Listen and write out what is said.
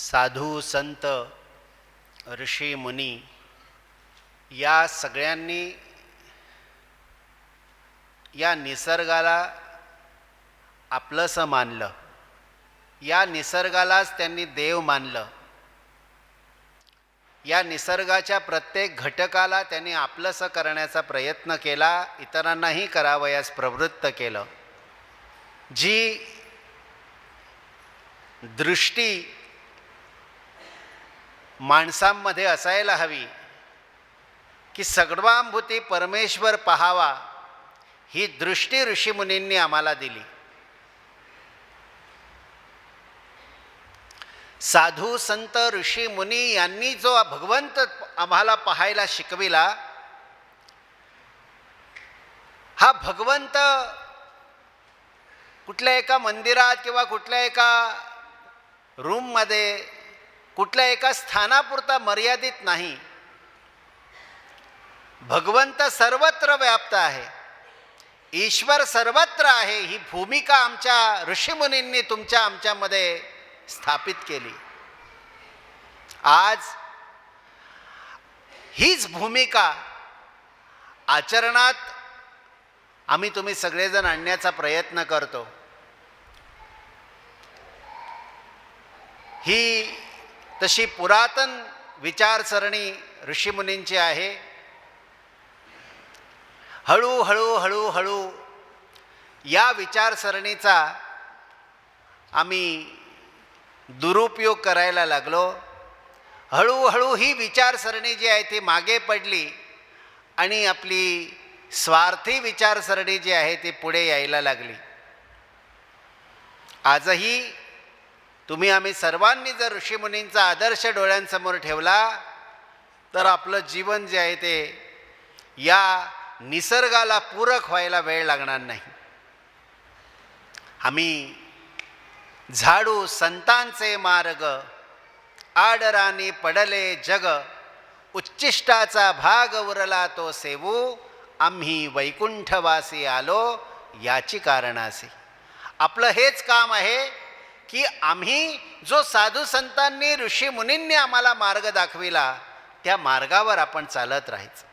साधू संत ऋषी मुनी या सगळ्यांनी या निसर्गाला आपलंसं मानलं. या निसर्गालाच त्यांनी देव मानलं. या निसर्गाच्या प्रत्येक घटकाला त्यांनी आपलंसं करण्याचा प्रयत्न केला इतरांनाही करावयास प्रवृत्त केलं. जी दृष्टी माणसांमध्ये असायला हवी की सगळांभूती परमेश्वर पहावा ही दृष्टी ऋषीमुनींनी आम्हाला दिली. साधू संत ऋषी मुनी यांनी जो भगवंत आम्हाला पाहायला शिकविला हा भगवंत कुठल्या एका मंदिरात किंवा कुठल्या एका रूममध्ये कुठल्या एका स्थानापुरता मर्यादित नाही. भगवंत सर्वत्र व्याप्त आहे. ईश्वर सर्वत्र आहे ही भूमिका आमच्या ऋषीमुनींनी तुमच्या आमच्यामध्ये स्थापित केली. आज हीच भूमिका आचरणात आम्ही तुम्ही सगळेजण आणण्याचा प्रयत्न करतो. ही तशी पुरातन विचारसरणी ऋषीमुनींची आहे. हळूहळू हळूहळू या विचारसरणीचा आम्ही दुरुपयोग करायला लागलो. हळूहळू ही विचारसरणी जी आहे ती मागे पडली आणि आपली स्वार्थी विचारसरणी जी आहे ती पुढे यायला लागली. आजही तुम्ही आम्ही सर्वांनी जर ऋषीमुनींचा आदर्श डोळ्यांसमोर ठेवला तर आपलं जीवन जे आहे ते या निसर्गाला पूरक व्हायला वेळ लागणार नाही. आम्ही झाडू संतांचे मार्ग आडरानी पडले जग उच्चिष्टाचा भाग उरला तो सेवू आम्ही वैकुंठवासी आलो याची कारणासी. आपलं हेच काम आहे की आम्ही जो साधू संतांनी ऋषी मुनींनी आम्हाला मार्ग दाखविला त्या मार्गावर आपण चालत राहायचं.